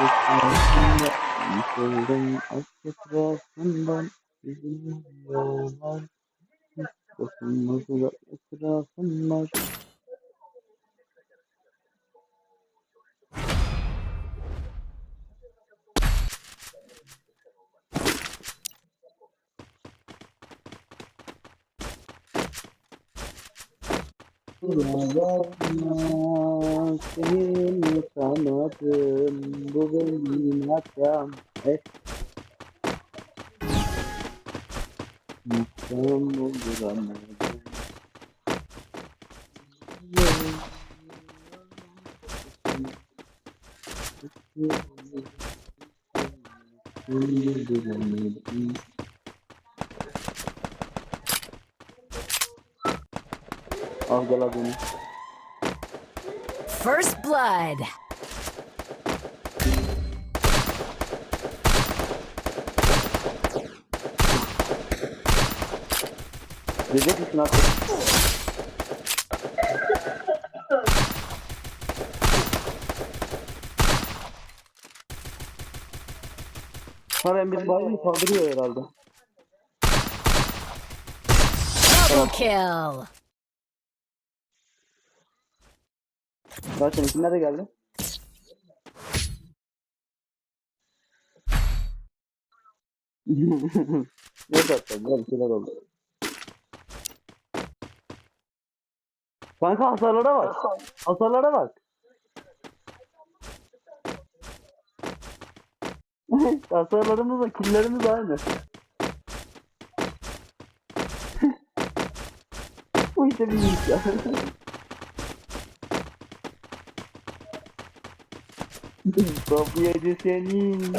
etrafında Yıkıldım etrafından Bizim yollar Dokunmadı etrafında Bakma seni tanıdım Bu benim hatam Et Mutlum bulduramadım Bulduramadım Al gel beni. First blood. Diyecek misin artık? Ha ben bir bayını kaldırıyor herhalde. Double kill. Zaten ikinler de geldi. ne zaten güzel şeyler oldu. Kanka hasarlara bak. Hasarlara bak. Hasarlarımızla killerimiz aynı. Bu işte bir iş ya. Kapıyacı senin.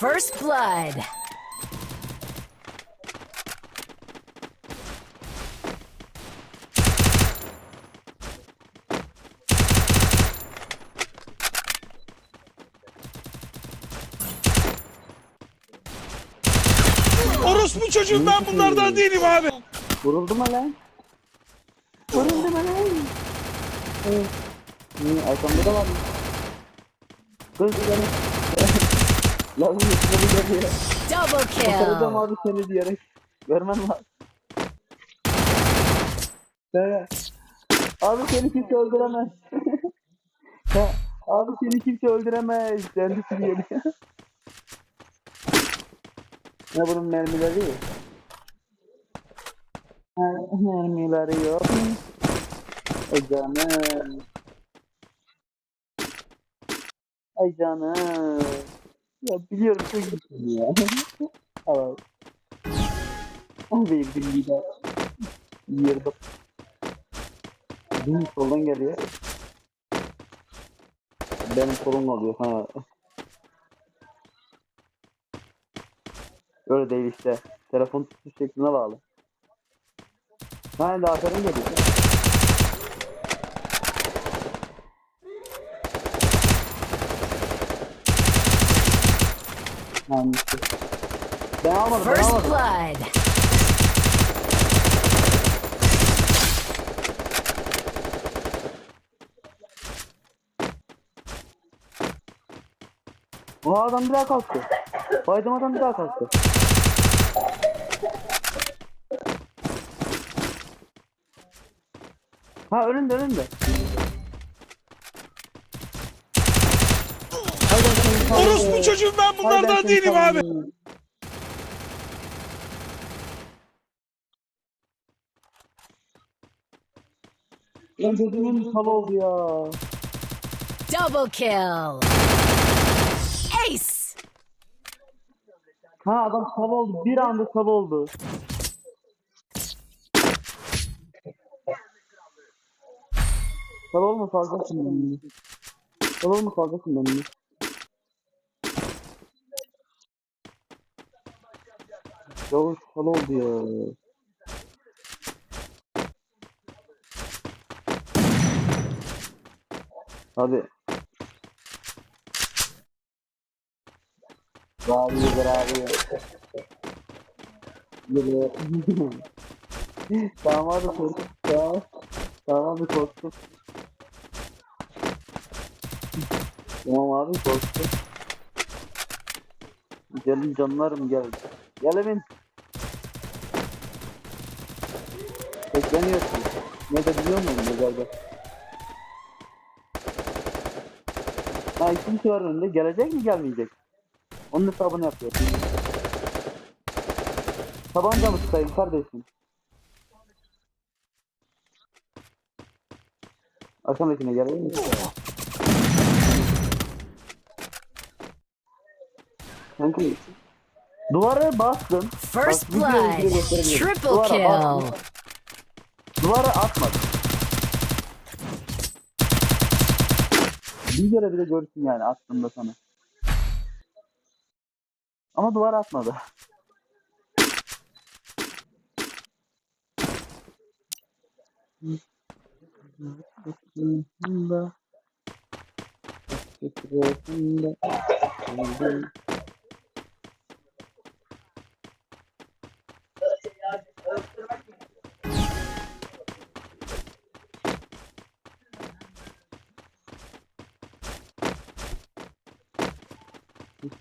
First blood. Orospu çocuğum ben bunlardan değilim abi. Vuruldu mu lan? Vuruldu mu lan? Evet. Ne, arkamda da var mı? Kız beni. Lan bu üstüne bir. Double Kurtaracağım kill. abi seni diyerek. Görmen lazım. Evet. Abi seni kimse öldüremez. Abi seni kimse öldüremez. Kendisi geliyor. Ne bunun mermileri? Ha, mermileri yok. Ay canım. Ay canım. Ya biliyorum çok güzel ya. Al. Al benim bir daha. Yırdım. Benim soldan geliyor. Benim solum oluyor ha. Öyle değil işte. Telefon tutuş şekline bağlı. Ha daha aferin geliyor. İşte. Ben almadım ben First almadım. blood. O adam bir daha kalktı. Baydım adam bir daha kalktı. Ha önünde önünde. Orospu çocuğum ben bunlardan değilim abi. Lan gözümün kal oldu ya. Double kill. Ace. Ha adam kal oldu. Bir anda kal oldu. Kal olma fazlasın benimle. Kal olma fazlasın benimle. Yavuz kal oldu ya. Hadi. Bağırıyor bağırıyor. Yürü. tamam abi korktum. Tamam. Tamam abi korktum. Tamam abi korktum. Gelin canlarım gel. Gel Emin. Bekleniyorsun. Ne de biliyor musun mezarda? Ha iki kişi var önünde. Gelecek mi gelmeyecek? Onun hesabını yapıyor. Tabanca mı tutayım kardeşim? Arkamdakine gelebilir misin? Kanka Duvara bastım. First Bak, blood. Triple Duvara kill. bastım. Duvara atmadım. Bir kere bile görsün yani attığımda sana. Ama duvara atmadı.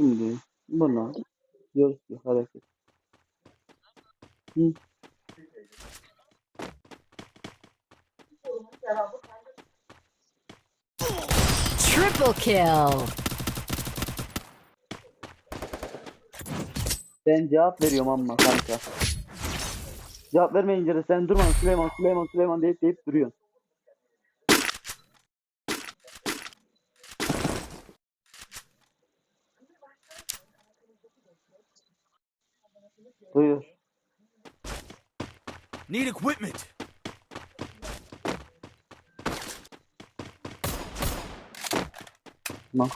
Şimdi buna diyoruz ki hareket. Hı. Triple kill. Ben cevap veriyorum ama kanka. Cevap vermeyince de sen durma Süleyman Süleyman Süleyman deyip deyip duruyorsun. Buyur. Need equipment. Bak.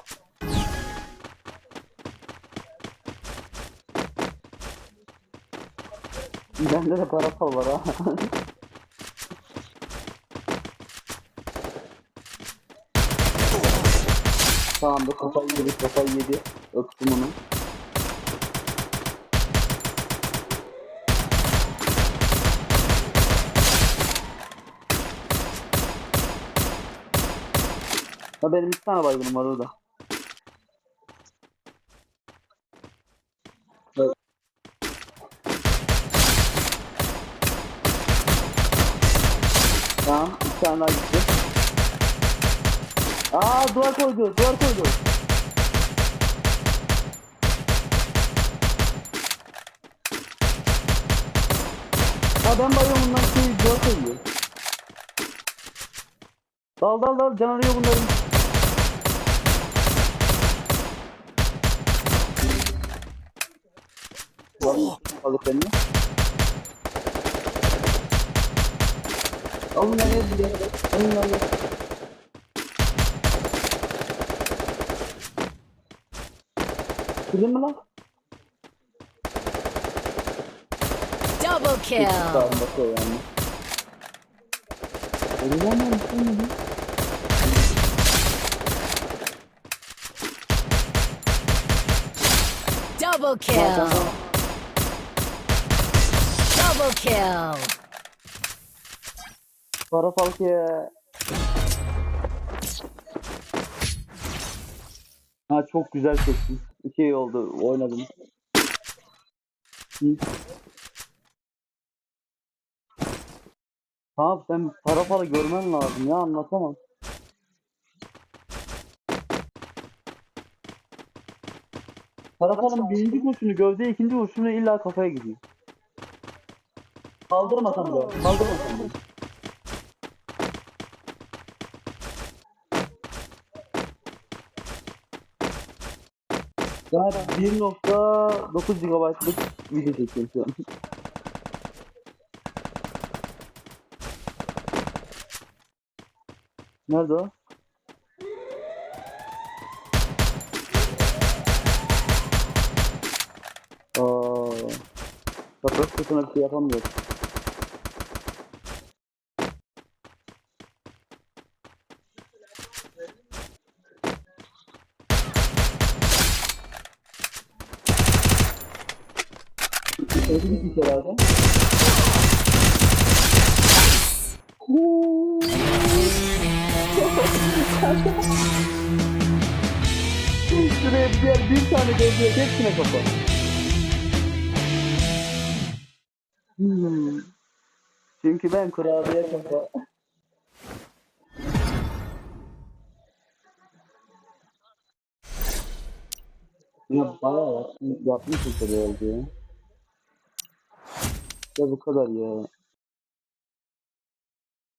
Bende de parasal var ha. tamam da kafayı yedi kafayı yedi. Öptüm onu. Ha benim iki tane baygınım var orada. Evet. Tamam, iki tane daha gitti. Aa duvar koydu, duvar koydu. Ha ben bayıyorum şey duvar koyuyor. Dal dal dal can arıyor bunların. Lan alır beni. Alın lan ya buraya kadar. Alın lan ya. Kırdın mı lan? Double kill. Sağım bakıyor yani. Kırdın lan ya. Kırdın lan ya. Double kill. Double kill. Para falke. Ha çok güzel. İki iyi oldu oynadım. Tamam sen para para görmen lazım ya anlatamam. Para paranın birinci kurşunu gövde ikinci kurşunu illa kafaya gidiyor. Kaldırmasam da. Kaldırmasam da. Ben 1.9 GB'lık video çekiyorum şu an. Nerede o? Aa, Toprak kısmına bir şey yapamıyoruz. Öyle bir şey herhalde. Şuraya diğer bir tane gözlüğe hepsine kapat. Hmm. Çünkü ben kurabiye kafa. Ya bayağı yapmışız tabii oldu ya. Ya bu kadar ya.